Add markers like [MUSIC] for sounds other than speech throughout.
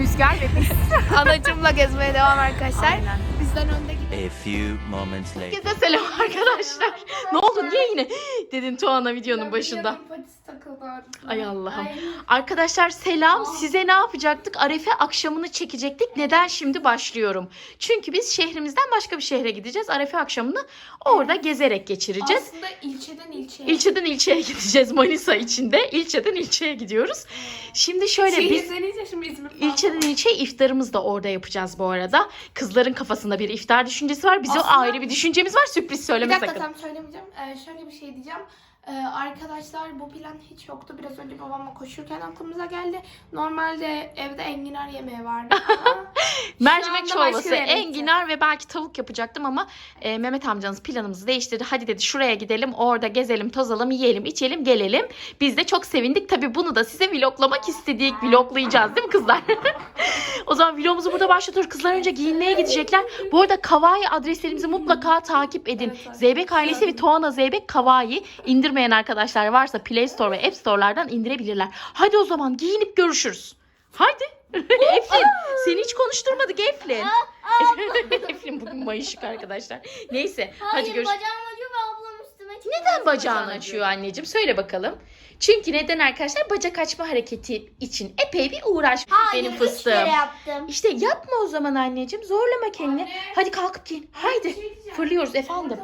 Rüzgar ve biz [LAUGHS] anacımla gezmeye devam arkadaşlar. Aynen. Bizden önde gidiyor. A few moments later. Herkese selam arkadaşlar. ne oldu niye yine dedin Tuana videonun başında. Ay Allah'ım. Arkadaşlar selam. Size ne yapacaktık? Arefe akşamını çekecektik. Neden şimdi başlıyorum? Çünkü biz şehrimizden başka bir şehre gideceğiz. Arefe akşamını orada gezerek geçireceğiz. Aslında ilçeden ilçeye. İlçeden ilçeye gideceğiz Manisa içinde. İlçeden ilçeye gidiyoruz. Şimdi şöyle biz ilçe şimdi İzmir. İlçeden ilçeye iftarımızı da orada yapacağız bu arada. Kızların kafasında bir iftar düşüncesi var. Bizim Aslında- ayrı bir düşüncemiz var. Sürpriz Bir söyleme dakika sakın. tam söylemeyeceğim. Ee, şöyle bir şey diyeceğim. Ee, arkadaşlar bu plan hiç yoktu. Biraz önce babamla koşurken aklımıza geldi. Normalde evde enginar yemeği vardı [LAUGHS] Mercimek Şu anda başka çorbası, bir yere enginar ve belki tavuk yapacaktım ama e, Mehmet amcanız planımızı değiştirdi. Hadi dedi şuraya gidelim, orada gezelim, tozalım, yiyelim, içelim, gelelim. Biz de çok sevindik. Tabii bunu da size vloglamak istedik. Vloglayacağız değil mi kızlar? [LAUGHS] o zaman vlogumuzu burada başlatıyoruz. Kızlar önce giyinmeye gidecekler. Bu arada Kawaii adreslerimizi mutlaka takip edin. Zeybek ailesi ve Tuana Zeybek Kawaii. İndirmeyen arkadaşlar varsa Play Store ve App Store'lardan indirebilirler. Hadi o zaman giyinip görüşürüz. Hadi. [LAUGHS] Eflin seni hiç konuşturmadık Eflin. [LAUGHS] Eflin bugün mayışık arkadaşlar. Neyse hadi Hayır görüşürüz. bacağım acıyor ve ablam üstüme çıkıyor. Neden bacağını açıyor anneciğim? Söyle bakalım. Çünkü neden arkadaşlar? Bacak açma hareketi için epey bir uğraş Hayır, benim fıstığım. kere yaptım. İşte yapma o zaman anneciğim. Zorlama kendini. Anne. Hadi kalkıp giyin. Bir Haydi. şey. Fırlıyoruz efendim.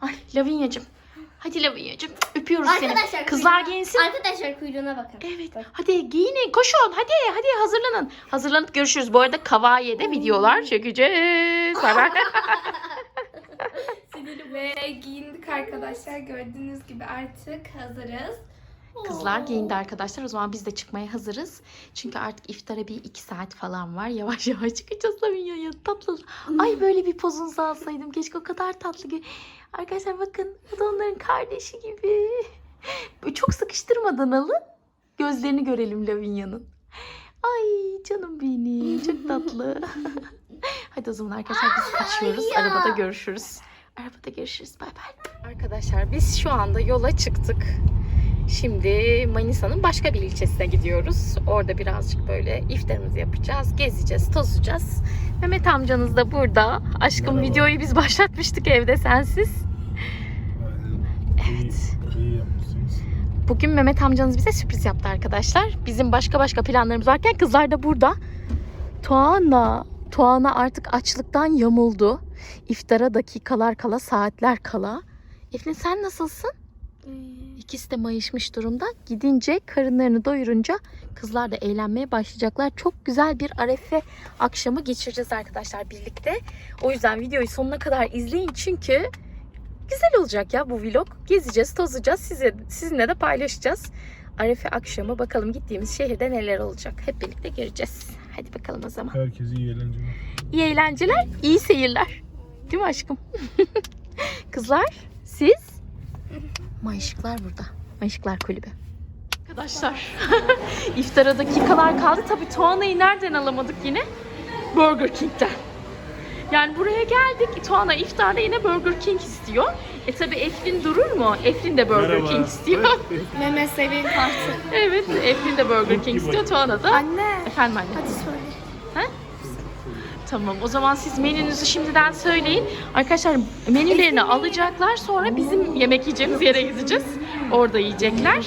Ay Lavinya'cığım. Hadi Lavinya'cığım. Öpüyoruz Arkadaşlar, seni. Kızlar kuyruğuna- giyinsin. Arkadaşlar kuyruğuna bakın. Evet. Hadi giyinin, koşun. Hadi, hadi hazırlanın. Hazırlanıp görüşürüz. Bu arada Kavaiye'de videolar çekeceğiz. Bay bay. [LAUGHS] [LAUGHS] Ve giyindik arkadaşlar. Gördüğünüz gibi artık hazırız. Kızlar giyindi arkadaşlar. O zaman biz de çıkmaya hazırız. Çünkü artık iftara bir iki saat falan var. Yavaş yavaş çıkacağız Lavinya'ya. Tatlı. Ay böyle bir pozunuzu alsaydım. Keşke o kadar tatlı. gö- Arkadaşlar bakın. Bu da onların kardeşi gibi. Çok sıkıştırmadan alın. Gözlerini görelim Lavinya'nın. Ay canım benim. Çok tatlı. [LAUGHS] Hadi o zaman arkadaşlar biz kaçıyoruz. Arabada görüşürüz. Arabada görüşürüz. Bay bay. Arkadaşlar biz şu anda yola çıktık. Şimdi Manisa'nın başka bir ilçesine gidiyoruz. Orada birazcık böyle iftarımızı yapacağız, gezeceğiz, tozacağız. Mehmet amcanız da burada. Aşkım Merhaba. videoyu biz başlatmıştık evde sensiz. Evet. İyi, iyi yapmışsınız. Bugün Mehmet amcanız bize sürpriz yaptı arkadaşlar. Bizim başka başka planlarımız varken kızlar da burada. Tuana, Tuana artık açlıktan yamuldu. İftara dakikalar kala, saatler kala. Eflin sen nasılsın? İkisi de mayışmış durumda. Gidince karınlarını doyurunca kızlar da eğlenmeye başlayacaklar. Çok güzel bir arefe akşamı geçireceğiz arkadaşlar birlikte. O yüzden videoyu sonuna kadar izleyin çünkü güzel olacak ya bu vlog. Gezeceğiz, tozacağız. Size, sizinle de paylaşacağız. Arefe akşamı bakalım gittiğimiz şehirde neler olacak. Hep birlikte göreceğiz. Hadi bakalım o zaman. Herkese iyi eğlenceler. İyi eğlenceler, iyi seyirler. Değil mi aşkım? [LAUGHS] Kızlar, siz? Mayışıklar burada. Mayışıklar kulübü. Arkadaşlar, [LAUGHS] iftara dakikalar kaldı. Tabii Tuana'yı nereden alamadık yine? Burger King'den. Yani buraya geldik. Tuana iftarda yine Burger King istiyor. E tabii Eflin durur mu? Eflin de Burger King istiyor. Mehmet Zeybek'in kartı. evet, Eflin de Burger King istiyor. Tuana da. Anne. Efendim anne. Hadi söyle. Tamam o zaman siz menünüzü şimdiden söyleyin. Arkadaşlar menülerini alacaklar sonra bizim yemek yiyeceğimiz yere gideceğiz. Orada yiyecekler.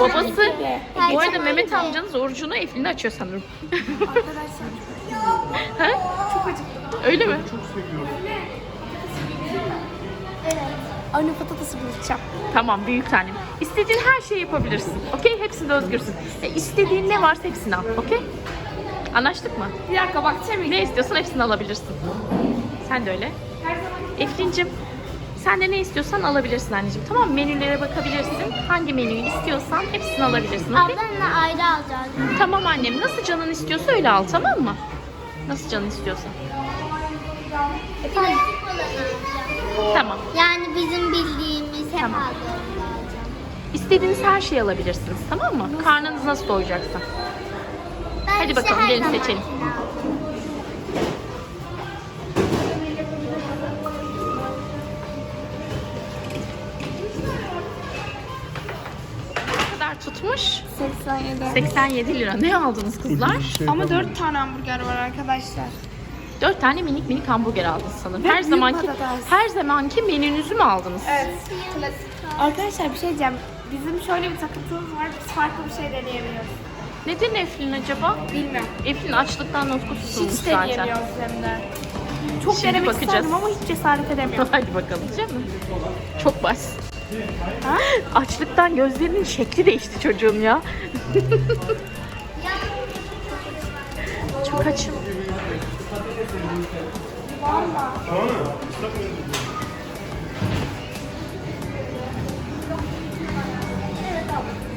Babası bu arada Mehmet amcanız orucunu Eflin'de açıyor sanırım. Arkadaşlar. [LAUGHS] Çok acıktım. Öyle mi? Anne patatası bulacağım. Tamam büyük tanem. İstediğin her şeyi yapabilirsin. Okey? Hepsinde özgürsün. E, istediğin ne varsa hepsini al. Okey? Anlaştık mı? Bir dakika bakacağım. Ne istiyorsan hepsini alabilirsin. Sen de öyle. Efrin'cim sen de ne istiyorsan alabilirsin anneciğim. Tamam mı? Menülere bakabilirsin. Hangi menüyü istiyorsan hepsini alabilirsin. Okey? Ablamla ayrı alacağız. Tamam annem. Nasıl canın istiyorsa öyle al tamam mı? Nasıl canın istiyorsa. Efendim? Tamam. Yani bizim bildiğimiz hep Tamam. aldığımız. İstediğiniz her şeyi alabilirsiniz tamam mı? Karnınız nasıl doyacaksa. Hadi bakalım, gelin seçelim. Ne kadar tutmuş? 87. 87 lira. Ne aldınız kızlar? Şey Ama kalmadı. 4 tane hamburger var arkadaşlar. 4 tane minik minik hamburger aldınız sanırım. Ve Her büyük zamanki patates. her zamanki menünüzü mü aldınız? Evet. Arkadaşlar bir şey diyeceğim. Bizim şöyle bir takıntımız var. Biz farklı bir şey deneyebiliyoruz. Neden Eflin acaba? Bilmem. Eflin açlıktan nutku tutulmuş Hiç zaten. deneyemiyoruz hem de. Çok Şimdi denemek bakacağız. isterdim ama hiç cesaret edemiyorum. [LAUGHS] Hadi bakalım değil mi? Çok bas. Ha? Açlıktan gözlerinin şekli değişti çocuğun ya. [LAUGHS] Çok açım.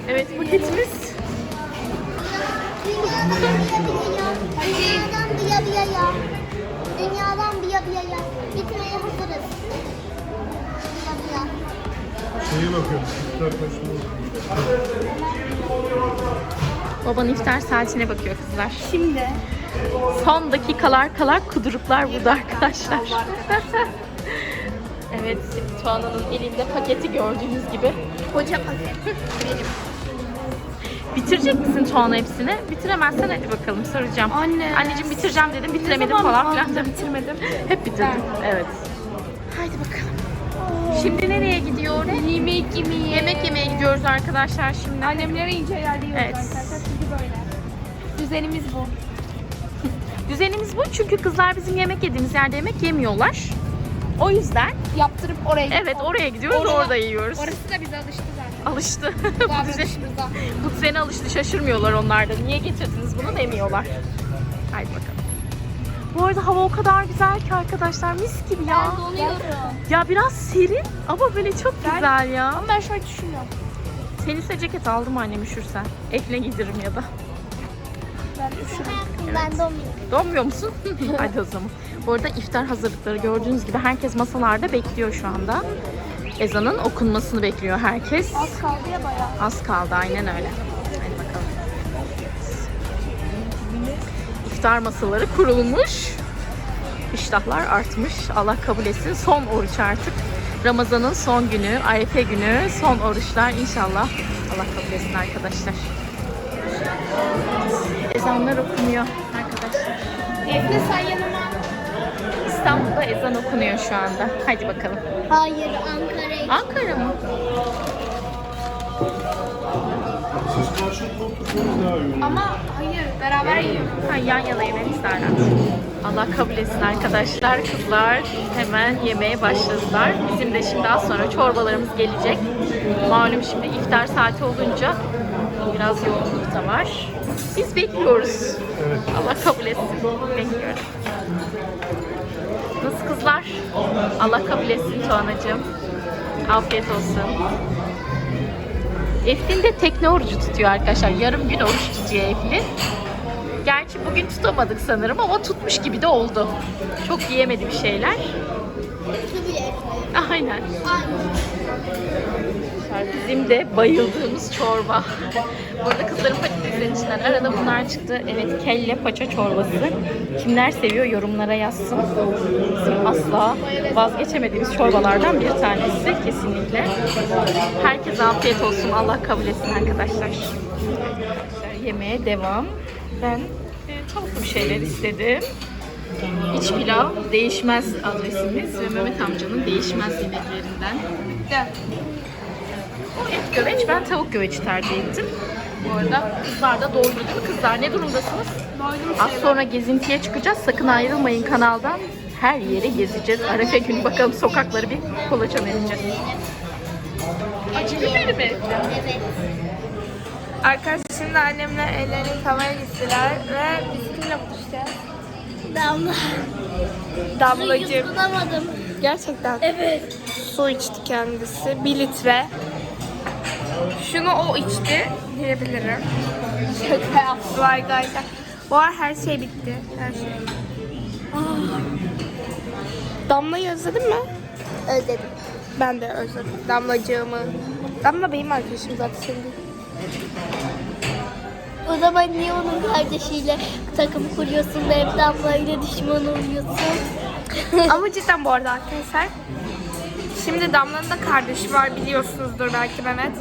Evet paketimiz. Dünyadan bir bir ya. Dünyadan bir bir ya. Gitmeye hazırız. Bir bir Şeye bakıyorum. İftar Babanın iftar saatine bakıyor kızlar. Şimdi Son dakikalar kalar kuduruklar burada arkadaşlar. [LAUGHS] evet, Tuana'nın elinde paketi gördüğünüz gibi. koca paket. Bitirecek misin Tuana hepsini? Bitiremezsen hadi bakalım soracağım. Anne. Anneciğim bitireceğim dedim, bitiremedim falan filan dedim. bitirmedim. [LAUGHS] Hep bitirdim. Evet. Haydi bakalım. Şimdi nereye gidiyor? Yemek yemeği. Yemek yemeye gidiyoruz arkadaşlar şimdi. Annemlere iyice yerliyoruz Evet. arkadaşlar. Çünkü böyle. Düzenimiz bu. Düzenimiz bu çünkü kızlar bizim yemek yediğimiz yerde yemek yemiyorlar. O yüzden Yaptırıp oraya evet oraya gidiyoruz Orada- orada yiyoruz. Orası da bize alıştı zaten. Alıştı. Davranışımıza. [LAUGHS] bu düzene alıştı şaşırmıyorlar onlar da. Niye getirdiniz bunu demiyorlar. Haydi bakalım. Bu arada hava o kadar güzel ki arkadaşlar mis gibi ya. Donuyorum. Ya biraz serin ama böyle çok Ben- güzel ya. Ama ben şöyle düşünüyorum. Üstüne ceket aldım annem üşürsen. Ekle giydiririm ya da. Ben üşürüm. Ben donuyorum. Donmuyor musun? [LAUGHS] Hadi o zaman. Bu arada iftar hazırlıkları gördüğünüz gibi herkes masalarda bekliyor şu anda. Ezanın okunmasını bekliyor herkes. Az kaldı ya bayağı. Az kaldı aynen öyle. Hadi bakalım. İftar masaları kurulmuş. İştahlar artmış. Allah kabul etsin. Son oruç artık. Ramazan'ın son günü, Arefe günü, son oruçlar inşallah. Allah kabul etsin arkadaşlar. Ezanlar okunuyor arkadaşlar. Defne sen yanıma. İstanbul'da ezan okunuyor şu anda. Hadi bakalım. Hayır Ankara'ya. Ankara mı? Ama hayır beraber yiyoruz. Ha, yan yana yemek isterler. Allah kabul etsin arkadaşlar. Kızlar hemen yemeye başladılar. Bizim de şimdi az sonra çorbalarımız gelecek. Malum şimdi iftar saati olunca biraz yoğunluk da var. Biz bekliyoruz. Allah kabul etsin. Bekliyoruz. Nasıl kızlar? Allah kabul etsin Tuğanacığım. Afiyet olsun. Eflin de tekne orucu tutuyor arkadaşlar. Yarım gün oruç tutuyor Eflin. Gerçi bugün tutamadık sanırım ama tutmuş gibi de oldu. Çok yiyemedi bir şeyler. Aynen. Bizim de bayıldığımız çorba. Burada kızların patateslerin içinden arada bunlar çıktı. Evet kelle paça çorbası. Kimler seviyor yorumlara yazsın. Bizim asla vazgeçemediğimiz çorbalardan bir tanesi kesinlikle. Herkese afiyet olsun. Allah kabul etsin arkadaşlar. Yemeğe devam. Ben e, tavuklu bir şeyler istedim. İç pilav değişmez adresimiz ve Mehmet amcanın değişmez yemeklerinden. Gel. O et göveç, ben tavuk göveçi tercih ettim. Bu arada kızlar da doydu değil mi kızlar? Ne durumdasınız? Az sonra gezintiye çıkacağız. Sakın ayrılmayın kanaldan. Her yeri gezeceğiz. Arefe günü bakalım sokakları bir kolaçan edeceğiz. Acı biberi mi? Evet. Arkadaşlar şimdi annemle ellerini yıkamaya gittiler ve biz kimle buluşacağız? Damla. Damlacığım. Tutamadım. Gerçekten. Evet. Su içti kendisi. Bir litre. Şunu o içti diyebilirim. Şaka yaptım arkadaşlar. Bu ara her şey bitti. Her şey. Ah. Damla'yı özledin mi? Özledim. Ben de özledim. Damlacığımı. Damla benim arkadaşım zaten senin. O zaman niye onun kardeşiyle takım kuruyorsun da hep Damla ile düşman oluyorsun? [LAUGHS] Ama cidden bu arada arkadaşlar. Şimdi Damla'nın da kardeşi var biliyorsunuzdur belki Mehmet.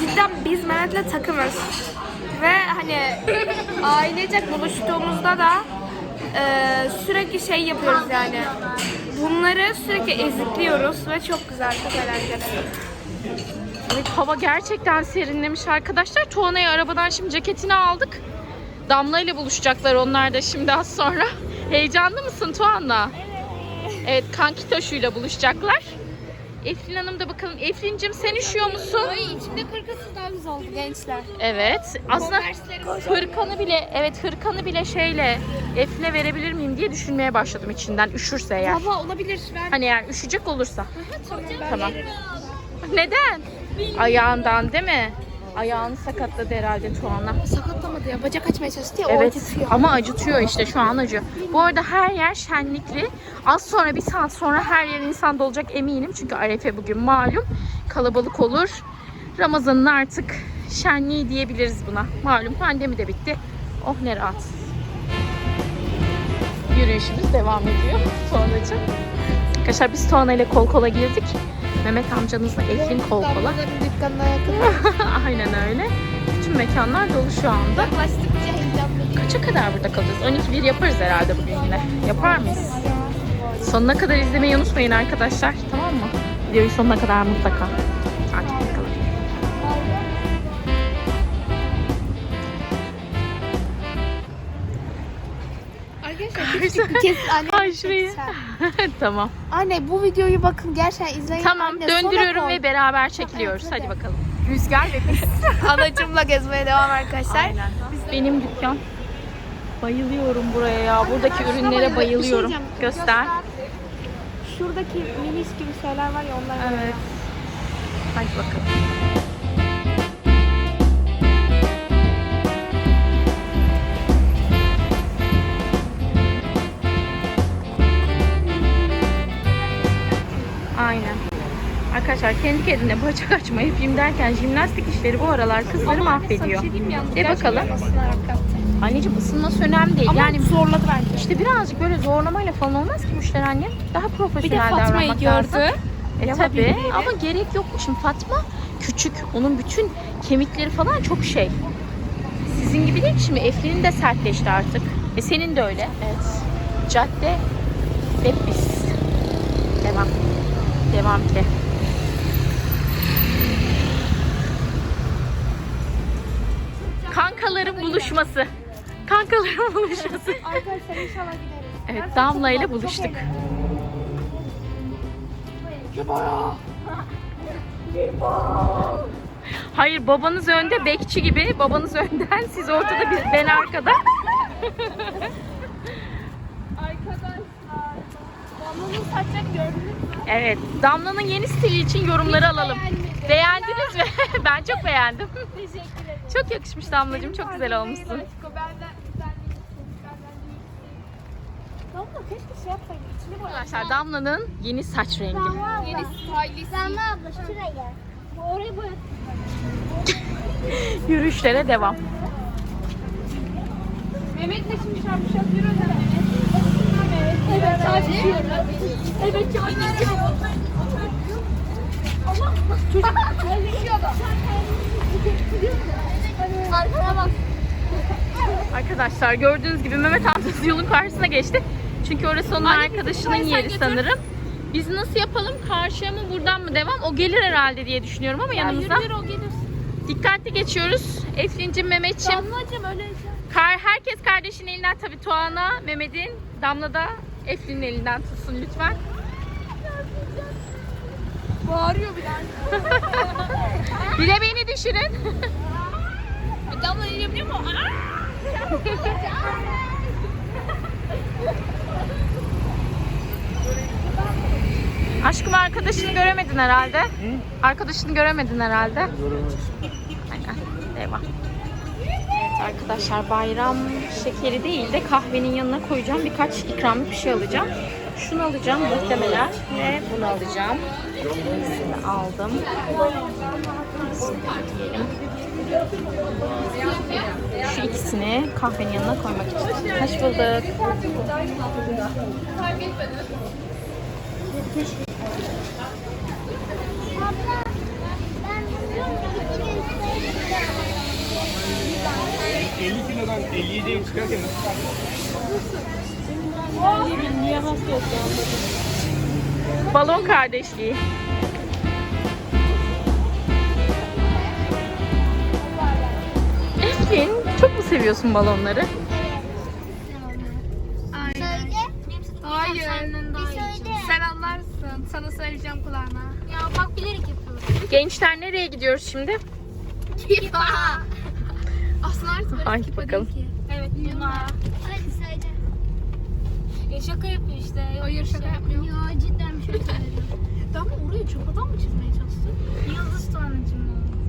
cidden biz Mehmet'le takımız. Ve hani ailecek buluştuğumuzda da e, sürekli şey yapıyoruz yani. Bunları sürekli ezikliyoruz ve çok güzel, çok eğlenceli. Evet hava gerçekten serinlemiş arkadaşlar. Tuana'ya arabadan şimdi ceketini aldık. Damla ile buluşacaklar onlar da şimdi az sonra. [LAUGHS] Heyecanlı mısın Tuana? Evet kanki Toşu'yla buluşacaklar. Eflin Hanım da bakalım. Eflin'cim sen üşüyor musun? içimde kırkası daha güzel oldu gençler. Evet. Aslında hırkanı bile evet hırkanı bile şeyle Eflin'e verebilir miyim diye düşünmeye başladım içinden. Üşürse eğer. Baba olabilir. Ben Hani eğer üşüyecek olursa. [LAUGHS] Tamam. Neden? Ayağından değil mi? Ayağını sakatladı herhalde Tuana. sakatlamadı ya. Bacak açmaya çalıştı ya. o Evet acıtıyor. ama acıtıyor işte şu an acıyor. Bu arada her yer şenlikli. Az sonra bir saat sonra her yer insan dolacak eminim. Çünkü Arefe bugün malum. Kalabalık olur. Ramazan'ın artık şenliği diyebiliriz buna. Malum pandemi de bitti. Oh ne rahat. Yürüyüşümüz devam ediyor Tuğan'cığım. Arkadaşlar biz Tuğan ile kol kola girdik. Mehmet amcanızla Eflin kol kola. dükkanına yakın. [LAUGHS] Aynen öyle. Bütün mekanlar dolu şu anda. Yaklaştıkça. Kaça kadar burada kalacağız? 12-1 yaparız herhalde bugün yine. Yapar mıyız? Sonuna kadar izlemeyi unutmayın arkadaşlar. Tamam mı? Videoyu sonuna kadar mutlaka Arkadaşlar kez anne. [LAUGHS] Ay şurayı. [LAUGHS] tamam. Anne bu videoyu bakın gerçekten izleyin. Tamam Anne, döndürüyorum ve beraber çekiliyoruz. Evet, Hadi hadi. bakalım. Rüzgar ve biz [LAUGHS] anacımla gezmeye devam arkadaşlar. Aynen. Benim dükkan. Bayılıyorum buraya ya. Buradaki ürünlere bayılıyorum. Şey. Göster. Şuradaki minis gibi şeyler var ya onlar. Evet. Hadi bakalım. Arkadaşlar kendi kendine bacak açma yapayım derken jimnastik işleri bu aralar kızları mahvediyor. De bakalım. Anneciğim ısınması önemli değil. Ama yani zorladı bence. işte birazcık böyle zorlamayla falan olmaz ki müşteri annem. Daha Bir de profesyonel Fatma'yı davranmak lazım. gördü. E tabi Yapabilir. ama gerek yok. Şimdi Fatma küçük. Onun bütün kemikleri falan çok şey. Sizin gibi değil ki şimdi Eflin'in de sertleşti artık. E senin de öyle. Evet. Cadde hep biz. Devam. Devam ki. Buluşması. Kankaların [LAUGHS] buluşması. Arkadaşlar inşallah gideriz. Evet Damla ile buluştuk. Hayır babanız önde bekçi gibi. Babanız önden siz ortada biz ben arkada. [LAUGHS] Arkadaşlar. Damla'nın saçlarını gördünüz mü? Evet Damla'nın yeni stili için yorumları alalım. beğenmedim. Beğendiniz mi? [LAUGHS] ben çok beğendim. Teşekkür ederim. Çok yakışmış Damlacığım. Çok güzel olmuşsun. Damla keşke şey yapsaydın. İçini. Arkadaşlar Damla'nın yeni saç rengi. Yeni stylist. Damla abla şuraya. Oraya boyat. [LAUGHS] Yürüyüşlere devam. Mehmet de şimdi şarkı yapıyor özel Evet. Evet. Sadece. Evet. Anneciğim. Çocuk. Arkana bak. Arkadaşlar gördüğünüz gibi Mehmet amcası yolun karşısına geçti. Çünkü orası onun arkadaşının sen yeri götür. sanırım. Biz nasıl yapalım? Karşıya mı buradan mı devam? O gelir herhalde diye düşünüyorum ama yanımıza. Yürür o gelir. Dikkatli geçiyoruz. Eflin'cim, Mehmet'çim. Damlacığım öyle. Kar, herkes kardeşin elinden tabii Tuana, Mehmet'in, Damla da Eflin'in elinden tutsun lütfen. Bağırıyor bir. [LAUGHS] Bir de beni düşürün. Damla yiyebiliyor mu? Aşkım arkadaşını göremedin herhalde. Arkadaşını göremedin herhalde. Aynen. Devam. Evet arkadaşlar bayram şekeri değil de kahvenin yanına koyacağım birkaç ikramlık bir şey alacağım. Şunu alacağım muhtemelen ve bunu alacağım. İkisini aldım. Diyelim. Şu ikisini kahvenin yanına koymak için. Hoş bulduk. Ben bunu 50 kilodan 57'ye çıkarken Balon kardeşliği. Eflin çok mu seviyorsun balonları? Söyle. Hayır. Söyle. Sen anlarsın. Sana söyleyeceğim kulağına. Ya bak bilerek yapıyorum. Gençler nereye gidiyoruz şimdi? Aslında artık böyle Ay, kipa bakalım. değil ki. Evet Luna. Ya şaka yapıyor işte. Hayır şaka yapmıyorum. Ya cidden bir şey söylüyorum. Ama orayı çok adam mı çizmeye çalıştın? Yıldız o.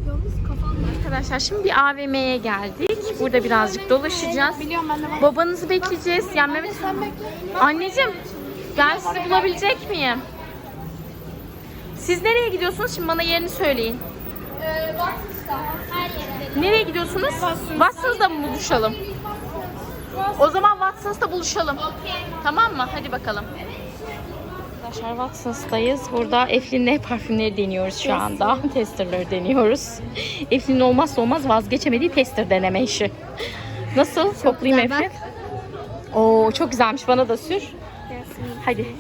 Yalnız kafamda. Arkadaşlar şimdi bir AVM'ye geldik. Burada birazcık dolaşacağız. Biliyorum ben de. Babanızı bekleyeceğiz. Yani Mehmet... Anneciğim ben sizi bulabilecek miyim? Siz nereye gidiyorsunuz? Şimdi bana yerini söyleyin. Her yere. Nereye gidiyorsunuz? Watson's'da mı buluşalım? O zaman Watson's'ta buluşalım. Tamam mı? Hadi bakalım. Arkadaşlar Watson's'tayız. Burada Eflin'le parfümleri deniyoruz şu anda. [LAUGHS] Testerları deniyoruz. Eflin'in olmazsa olmaz vazgeçemediği tester deneme işi. Nasıl? Koklayayım Eflin. Oo çok güzelmiş. Bana da sür. Hadi.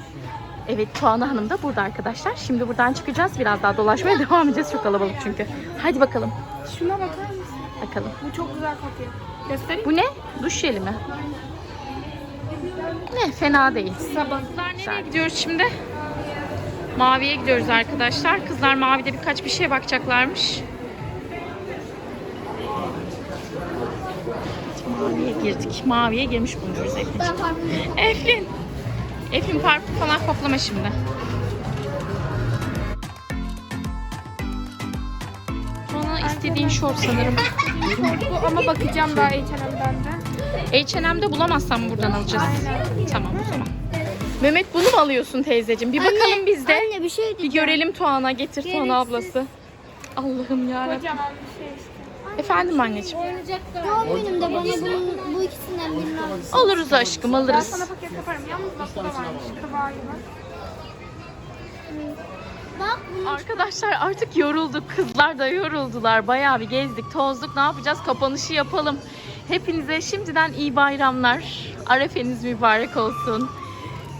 Evet Tuana Hanım da burada arkadaşlar. Şimdi buradan çıkacağız. Biraz daha dolaşmaya devam edeceğiz. Çok kalabalık çünkü. Hadi bakalım. Şuna bakar mısın? Bakalım. Bu çok güzel kokuyor. Göstereyim. Bu ne? Duş jeli mi? Ne? Fena değil. Sabah. Kızlar nereye gidiyoruz şimdi? Maviye gidiyoruz arkadaşlar. Kızlar mavide birkaç bir şeye bakacaklarmış. Maviye girdik. Maviye girmiş bulunuyoruz Eflin. Ben parfüm Eflin. Eflin parfüm falan koklama şimdi. Bana istediğin şort sanırım. [LAUGHS] Bu ama bakacağım daha H&M'den de. H&M'de bulamazsam buradan alacağız. Tamam o zaman. Mehmet bunu mu alıyorsun teyzeciğim? Bir bakalım biz de. Anne bir şey Bir görelim Tuana. Getir Tuana ablası. Allah'ım yarabbim. Kocaman bir şey işte. Efendim anneciğim. Doğum günümde bana bunun, bu ikisinden birini al. Alırız aşkım Ben alırız. sana paket yaparım. Yalnız bak bu da varmış. Kıvayı var. Arkadaşlar artık yorulduk. Kızlar da yoruldular. Bayağı bir gezdik, tozduk. Ne yapacağız? Kapanışı yapalım. Hepinize şimdiden iyi bayramlar. Arefeniz mübarek olsun.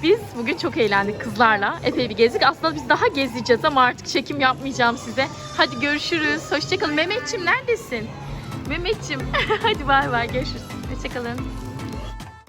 Biz bugün çok eğlendik kızlarla. Epey bir gezdik. Aslında biz daha gezeceğiz ama artık çekim yapmayacağım size. Hadi görüşürüz. Hoşçakalın. Mehmetçim neredesin? Mehmetçim. [LAUGHS] Hadi bay bay görüşürüz. Hoşçakalın.